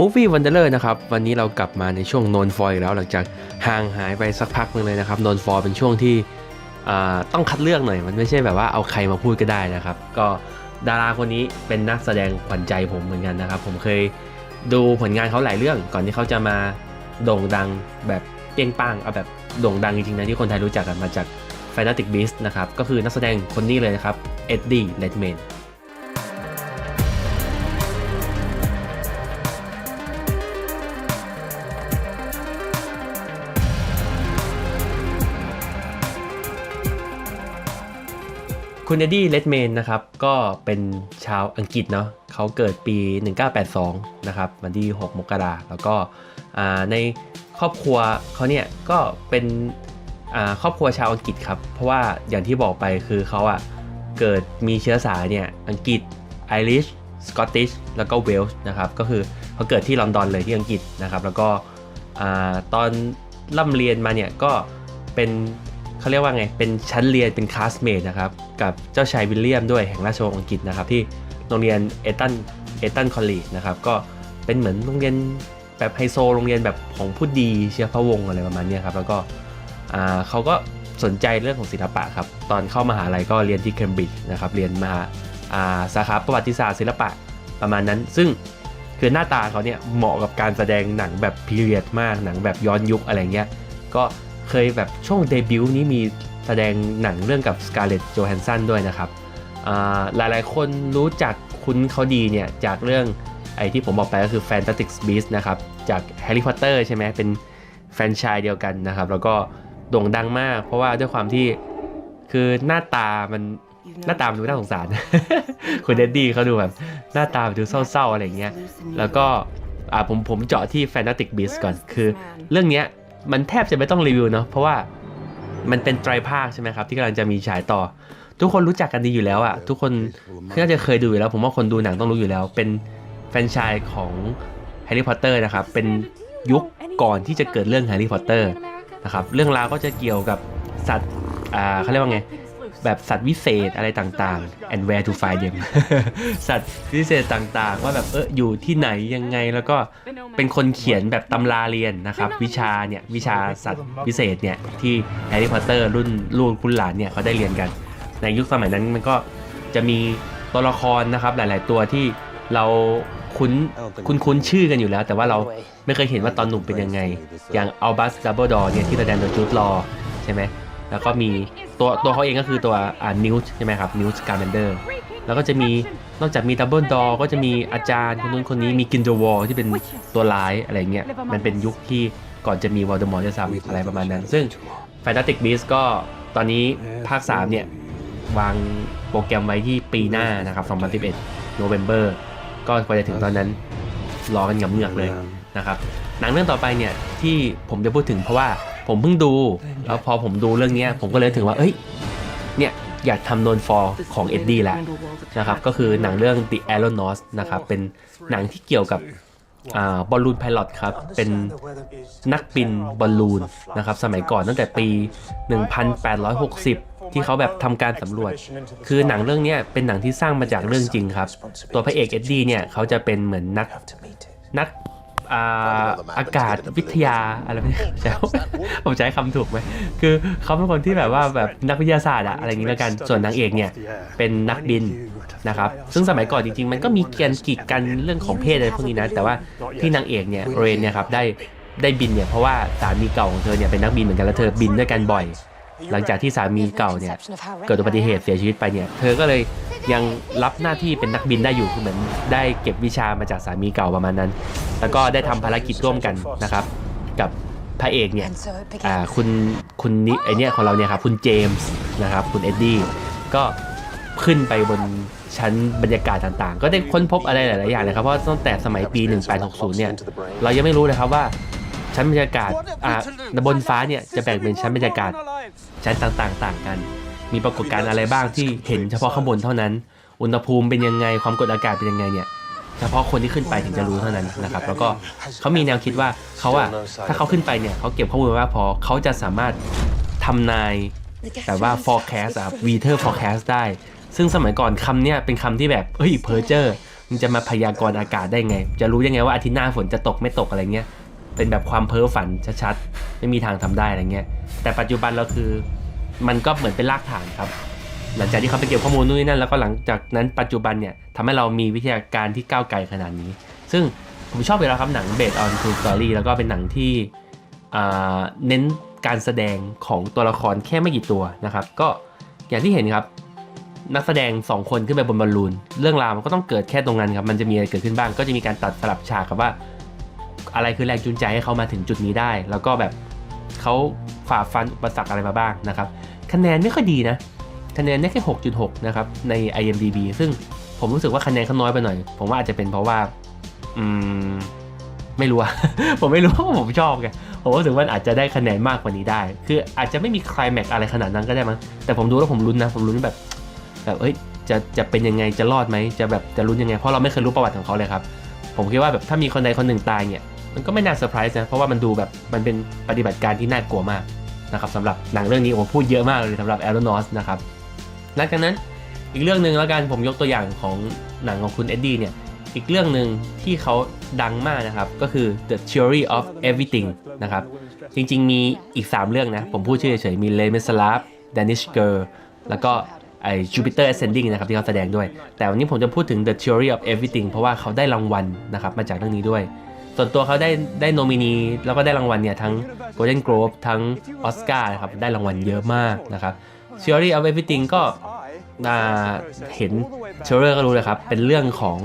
Movie Wanderer นะครับวันนี้เรากลับมาในช่วงโนนฟอยแล้วหลังจากห่างหายไปสักพักหนึงเลยนะครับโนนฟอยเป็นช่วงที่ต้องคัดเลือกหน่อย มันไม่ใช่แบบว่าเอาใครมาพูดก็ได้นะครับ ก็ดาราคนนี้เป็นนักแสดงขวัญใจผมเหมือนกันนะครับ ผมเคยดูผลงานเขาหลายเรื่องก่อนที่เขาจะมาโด่งดังแบบเปี้ยงป้างเอาแบบโด่งดังจริงๆนะที่คนไทยรู้จักกันมาจาก Fanatic Beast นะครับก็คือนักแสดงคนนี้เลยนะครับเอ็ดดี้เลดแมน คุณเอ็ดดี้เลดแมนนะครับ ก็เป็นชาวอังกฤษเนาะเขาเกิดปี 1982 นะครับวันที่ 6 มกราแล้วก็ในครอบครัวเขาเนี่ยก็เป็นครอบครัวชาวอังกฤษครับ เพราะว่าอย่างที่บอกไปคือเขาอะเกิดมีเชื้อสายเนี่ยอังกฤษไอริชสกอตติชแล้วก็เวลส์นะครับก็คือเขาเกิดที่ลอนดอนเลยที่อังกฤษนะครับ แล้วก็อตอนร่ำเรียนมาเนี่ยก็เป็น เขาเรียกว่าไง เป็นชั้นเรียนเป็นคลาสเมทนะครับ กับเจ้าชายวิลเลียมด้วยแห่งราชวงศ์อังกฤษนะครับ ที่โรงเรียนเอตันเอตันคอลลจนะครับ ก็เป็นเหมือนโรงเรียนแบบไฮโซโรงเรียนแบบของผู้ดีเชื้อพระวงศ์อะไรประมาณนี้ครับ แล้วก็เขาก็สนใจเรื่องของศิลปะครับ ตอนเข้ามหาลัยก็เรียนที่เคมบริดจ์นะครับ เรียนมาาสาขาประวัติศาสตร์ศิลปะประมาณนั้น ซึ่งคือหน้าตาเขาเนี่ยเหมาะกับการแสดงหนังแบบพีเรียดมากหนังแบบย้อนยุคอะไรเงี้ย ก็ เคยแบบช่วงเดบิวต์นี้มีแสดงหนังเรื่องกับสกาเลตโจแฮนสันด้วยนะครับอ่าหลายๆคนรู้จักคุ้นเขาดีเนี่ย จากเรื่องไอ้ที่ผมบอกไปก็คือ Fantastic Beasts นะครับ จาก Harry Potter ใช่ไหมเป็นแฟรนไชส์เดียวกันนะครับ แล้วก็โด่งดังมาก เพราะว่าด้วยความที่คือหน้าตามันหน้าตามันดูน่าสงสาร คุณเดดดี้เขาดูแบบ หน้าตามันดูเศร้าๆ อะไรอย่างเงี้ย แล้วก็อ่าผมผมเจาะที่ Fantastic Beasts ก่อน คือเรื่องเนี้ย มันแทบจะไม่ต้องรีวิวเนาะเพราะว่ามันเป็นไตรภาคใช่ไหมครับ ที่กำลังจะมีฉายต่อ ทุกคนรู้จักกันดีอยู่แล้วอะทุกคนน่าจะเคยดูอยู่แล้ว ผมว่าคนดูหนังต้องรู้อยู่แล้ว เป็นแฟนชายของแฮร์รี่พอตเตอร์นะครับเป็นยุคก่อนที่จะเกิดเรื่องแฮร์รี่พอตเตอร์นะครับเรื่องราวก็จะเกี่ยวกับสัตว์อ่าเขาเรียกว่าไง แบบสัตว์วิเศษอะไรต่างๆ and where to find them สัตว์วิเศษต่างๆ ว่าแบบเอออยู่ที่ไหนยังไงแล้วก็เป็นคนเขียนแบบตำราเรียนนะครับ วิชาเนี่ยวิชาสัตว์วิเศษเนี่ยที่แฮร์รี่พอตเตอร์รุ่นลูกคุณหลานเนี่ยเขาได้เรียนกัน ในยุคสมัยนั้นมันก็จะมีตัวละครนะครับหลาย ๆ ตัวที่เราคุ้นคุ้นคุ้นชื่อกันอยู่แล้ว แต่ว่าเราไม่เคยเห็นว่าตอนหนุ่มเป็นยังไง อย่างอัลบัสดับเบิลดอเนี่ยที่แสดงโดยจูดลอใช่ไหม แล้วก็มีตัวตัวเขาเองก็คือตัวอ่านิวใช่ไหมครับนิวส์การ์เบนเดอร์แล้วก็จะมีนอกจากมีดับเบิลดอก็จะมีอาจารย์คนนู้นคนนี้มีกินเดวอลที่เป็นตัวร้ายอะไรเงี้ยมันเป็นยุคที่ก่อนจะมีวอลเดอมอร์จะซ้ำอะไรประมาณนั้น ซึ่ง Fantastic Beasts ก็ตอนนี้ภาค 3 เนี่ย วางโปรแกรมไว้ที่ปีหน้านะครับ 2011โนเวม ber ก็กว่าจะถึงตอนนั้น รอกันเงือกเลยนะครับ หนังเรื่องต่อไปเนี่ย ที่ผมจะพูดถึงเพราะว่า ผมเพิ่งดู แล้วพอผมดูเรื่องนี้ผมก็เลยถึงว่า เอ้ย เนี่ยอยากทำโนนฟอร์ของเอ็ดดี้แหล้วนะครับ ก็คือหนังเรื่อง The a e r o n a u t นะครับ เป็นหนังที่เกี่ยวกับอบอลลูนไพลอตครับ เป็นนักบินบอลลูนนะครับ สมัยก่อนตั้งแต่ปี 1860 ที่เขาแบบทำการสำรวจ คือหนังเรื่องนี้เป็นหนังที่สร้างมาจากเรื่องจริงครับ ตัวพระเอกเอ็ดดี้เนี่ยเขาจะเป็นเหมือนนักนัก อ่าอากาศวิทยาอะไรไม่ใช่ผมใช้คำถูกไหมคือเขาเป็นคนที่แบบว่าแบบนักวิทยาศาสตร์อะอะไรอย่างนี้แล้วกันส่วนนางเอกเนี่ยเป็นนักบินนะครับซึ่งสมัยก่อนจริงๆ มันก็มีเกียนกีดกันเรื่องของเพศอะไรพวกนี้นะแต่ว่าที่นางเอกเนี่ยเรนเนี่ยครับได้ได้บินเนี่ยเพราะว่าสามีเก่าของเธอเนี่ยเป็นนักบินเหมือนกันแล้วเธอบินด้วยกันบ่อย หลังจากที่สามีเก่าเนี่ยเกิดอุบัติเหตุเสียชีวิตไปเนี่ยเธอก็เลย ยังรับหน้าที่เป็นนักบินได้อยู่คือเหมือนได้เก็บวิชามาจากสามีเก่าประมาณนั้น แล้วก็ได้ทำภารกิจร่วมกันนะครับ กับพระเอกเนี่ยอ่าคุณคุณนิไอเนี่ยของเราเนี่ยครับคุณเจมส์นะครับคุณเอ็ดดี้ก็ขึ้นไปบนชั้นบรรยากาศต่างๆ ก็ได้ค้นพบอะไรหลายๆอย่างเลยครับเพราะว่าตั้งแต่สมัยปี 1860 เนี่ย เรายังไม่รู้เลยครับว่าชั้นบรรยากาศอ่าบนฟ้าเนี่ยจะแบ่งเป็นชั้นบรรยากาศชั้นต่างๆ ต่างกัน มีปรากฏการณ์อะไรบ้างที่เห็นเฉพาะข้างบนเท่านั้น อุณหภูมิเป็นยังไงความกดอากาศเป็นยังไงเนี่ยเฉพาะคนที่ขึ้นไปถึงจะรู้เท่านั้นนะครับ แล้วก็เขามีแนวคิดว่าเขาอะถ้าเขาขึ้นไปเนี่ยเขาเก็บข้อมูลว่าพอเขาจะสามารถทำนายแบบว่า forecast อะ weather forecast ได้ ซึ่งสมัยก่อนคำเนี้ยเป็นคำที่แบบเฮ้ยเพอร์เจอร์มึงจะมาพยากรณ์อากาศได้ไง จะรู้ยังไงว่าอาทิตย์หน้าฝนจะตกไม่ตกอะไรเงี้ยเป็นแบบความเพ้อฝันชัดๆไม่มีทางทำได้อะไรเงี้ยแต่ปัจจุบันเราคือ มันก็เหมือนเป็นรากฐานครับ หลังจากที่เขาไปเก็บข้อมูลนู่นนี่นั่นแล้วก็หลังจากนั้นปัจจุบันเนี่ยทำให้เรามีวิทยาการที่ก้าวไกลขนาดนี้ ซึ่งผมชอบอยู่แล้วครับหนังเบสออนทูสตอรี่แล้วก็เป็นหนังที่เน้นการแสดงของตัวละครแค่ไม่กี่ตัวนะครับ ก็อย่างที่เห็นครับ นักแสดง 2 คนขึ้นไปบนบอลลูน เรื่องราวมันก็ต้องเกิดแค่ตรงนั้นครับ มันจะมีอะไรเกิดขึ้นบ้าง ก็จะมีการตัดสลับฉากครับว่า อะไรคือแรงจูงใจให้เขามาถึงจุดนี้ได้ แล้วก็แบบเขา ฝ่าฟันอุปสรรคอะไรมาบ้างนะครับ คะแนนไม่ค่อยดีนะ คะแนนได้แค่ 6.6 นะครับ ใน IMDb ซึ่งผมรู้สึกว่าคะแนนเขาน้อยไปหน่อย ผมว่าอาจจะเป็นเพราะว่า อืม ไม่รู้อะผมไม่รู้ว่าผมชอบไง ผมรู้สึกว่าอาจจะได้คะแนนมากกว่านี้ได้ คืออาจจะไม่มีคลายแม็กอะไรขนาดนั้นก็ได้มั้ง แต่ผมดูแล้วผมลุ้นนะ ผมลุ้นแบบ แบบเอ้ย จะ จะเป็นยังไง จะรอดไหม จะแบบ จะลุ้นยังไง เพราะเราไม่เคยรู้ประวัติของเขาเลยครับ ผมคิดว่าแบบถ้ามีคนใดคนหนึ่งตายเนี่ย มันก็ไม่น่าเซอร์ไพรส์นะ เพราะว่ามันดูแบบ มันเป็นปฏิบัติการที่น่ากลัวมาก นะครับสำหรับหนังเรื่องนี้ผมพูดเยอะมากเลยสำหรับ a อ r o n o s นะครับหลังจากนั้นอีกเรื่องหนึ่งแล้วกันผมยกตัวอย่างของหนังของคุณเอ็ดดี้เนี่ยอีกเรื่องหนึ่งที่เขาดังมากนะครับ ก็คือ The Theory of Everything นะครับ จริงๆ มีอีก 3 เรื่องนะ ผมพูดชื่อเฉยๆมี Les Miserables Danish Girl แล้วก็ไอ Jupiter Ascending นะครับ ที่เขาแสดงด้วย แต่วันนี้ผมจะพูดถึง The Theory of Everything เพราะว่าเขาได้รางวัลนะครับ มาจากเรื่องนี้ด้วย ส่วนตัวเขาได้ได้โนมินีแล้วก็ได้รางวัลเนี่ยทั้ง Golden Globe ทั้งออสการ์นะครับได้รางวัลเยอะมากนะครับ Theory of Everything ก็อ่าเห็นเชอร์ก็รู้เลยครับ เป็นเรื่องของ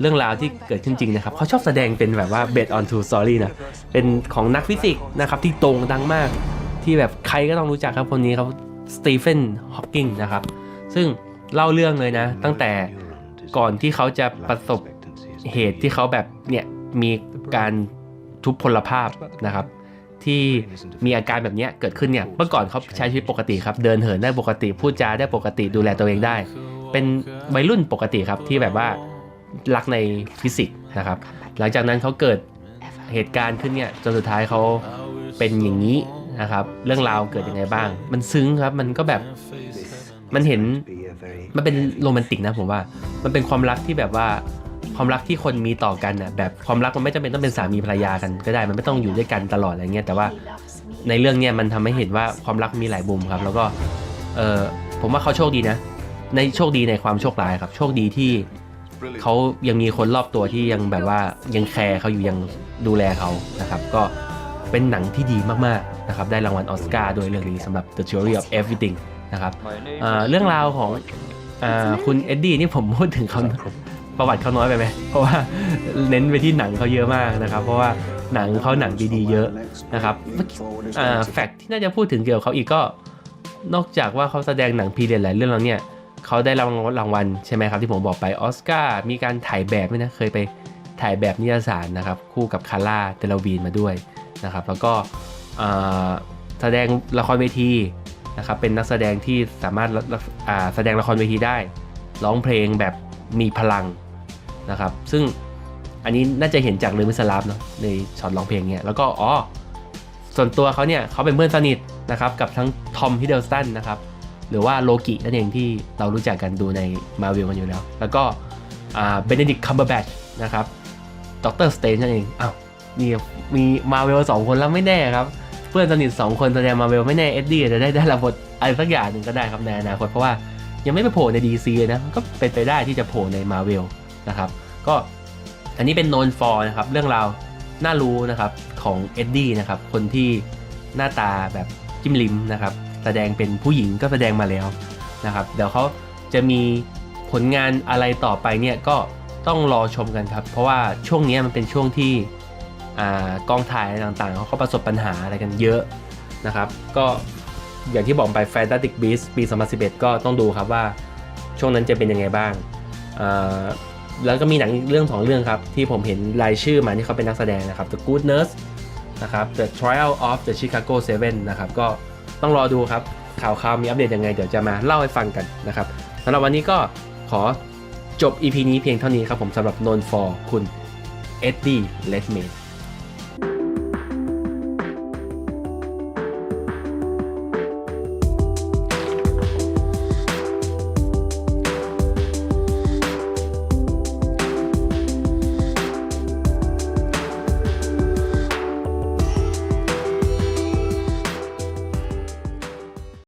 เรื่องราวที่เกิดขึ้นจริงนะครับ เขาชอบแสดงเป็นแบบว่า based on true story นะ เป็นของนักฟิสิกส์นะครับ ที่โด่งดังมาก ที่แบบใครก็ต้องรู้จักครับคนนี้ครับสตีเฟนฮอ w กิงนะครับ ซึ่งเล่าเรื่องเลยนะ ตั้งแต่ก่อนที่เขาจะประสบเหตุที่เขาแบบเนี่ย มีการทุพพลภาพนะครับ ที่มีอาการแบบนี้เกิดขึ้นเนี่ยเมื่อก่อนเขาใช้ชีวิตปกติครับ เดินเหินได้ปกติพูดจาได้ปกติดูแลตัวเองได้ เป็นวัยรุ่นปกติครับที่แบบว่ารักในฟิสิกส์นะครับ หลังจากนั้นเขาเกิดเหตุการณ์ขึ้นเนี่ยจนสุดท้ายเขาเป็นอย่างนี้นะครับ เรื่องราวเกิดยังไงบ้าง มันซึ้งครับมันก็แบบมันเห็นมันเป็นโรแมนติกนะผมว่า มันเป็นความรักที่แบบว่า ความรักที่คนมีต่อกันน่ะแบบความรักมันไม่จำเป็นต้องเป็นสามีภรรยากันก็ได้มันไม่ต้องอยู่ด้วยกันตลอดอะไรเงี้ยแต่ว่าในเรื่องเนี้ยมันทำให้เห็นว่าความรักมีหลายมุมครับ แล้วก็เออผมว่าเขาโชคดีนะ ในโชคดีในความโชคร้ายครับ โชคดีที่เขายังมีคนรอบตัวที่ยังแบบว่ายังแคร์เขาอยู่ยังดูแลเขานะครับ ก็เป็นหนังที่ดีมากๆนะครับ ได้รางวัลออสการ์โดยเรื่องนี้สำหรับ The Theory of Everything นะครับเอ่อเรื่องราวของเออคุณเอ็ดดี้นี่ผมพูดถึงเขา ประวัติเขาน้อยไปไหมเพราะว่าเน้นไปที่หนังเขาเยอะมากนะครับ เพราะว่าหนังเขาหนังดีๆเยอะนะครับแฟกต์ที่น่าจะพูดถึงเกี่ยวกับเขาอีกก็ นอกจากว่าเขาแสดงหนังพีเรียดหลายเรื่องแล้วเนี่ยเขาได้รางวัลรางวัลใช่ไหมครับที่ผมบอกไปออสการ์มีการถ่ายแบบด้วยนะเคยไปถ่ายแบบนิยสารนะครับ คู่กับคาร่าเตลวีนมาด้วยนะครับ แล้วก็แสดงละครเวทีนะครับเป็นนักแสดงที่สามารถแสดงละครเวทีได้ ร้องเพลงแบบมีพลัง นะครับ ซึ่งอันนี้น่าจะเห็นจากเรื่องมิสลาฟเนาะในช็อตร้องเพลงเนี่ยแล้วก็อ๋อส่วนตัวเขาเนี่ยเขาเป็นเพื่อนสนิทนะครับกับทั้งทอมฮิดเดิลสตันนะครับหรือว่าโลกินั่นเองที่เรารู้จักกันดูในมาวิลกันอยู่แล้ว แล้วก็เบนเดดิกคัมเบอร์แบทนะครับด็อกเตอร์สเตนนั่นเองอ้าวมีมีมาเวลสองคนแล้วไม่แน่ครับ เพื่อนสนิทสองคนแสดงมาเวลไม่แน่เอ็ดดี้จะได้ได้รับบทอะไรสักอย่างหนึ่งก็ได้ครับในอนาคตเพราะว่ายังไม่ไปโผล่ใน DC นะก็เป็นไปได้ที่จะโผล่ในมาเวล นะครับ ก็อันนี้เป็นโนนฟอร์นะครับ เรื่องราวน่ารู้นะครับของเอ็ดดี้นะครับ คนที่หน้าตาแบบจิ้มลิมนะครับ แสดงเป็นผู้หญิงก็แสดงมาแล้วนะครับ เดี๋ยวเขาจะมีผลงานอะไรต่อไปเนี่ยก็ต้องรอชมกันครับ เพราะว่าช่วงนี้มันเป็นช่วงที่กองถ่ายอะไรต่างๆ เขาก็ประสบปัญหาอะไรกันเยอะนะครับ ก็อย่างที่บอกไป Fantastic Beasts ปี 2011 ก็ต้องดูครับว่าช่วงนั้นจะเป็นยังไงบ้าง แล้วก็มีหนังเรื่องสองเรื่องครับ ที่ผมเห็นรายชื่อมาที่เขาเป็นนักแสดงนะครับ The Good Nurse นะครับ The Trial of the Chicago Seven นะครับ ก็ต้องรอดูครับ ข่าวข่าวมีอัปเดตยังไง เดี๋ยวจะมาเล่าให้ฟังกันนะครับสำหรับวันนี้ก็ขอจบ EP นี้เพียงเท่านี้ครับผมสำหรับ Known for คุณ Eddie Redmayne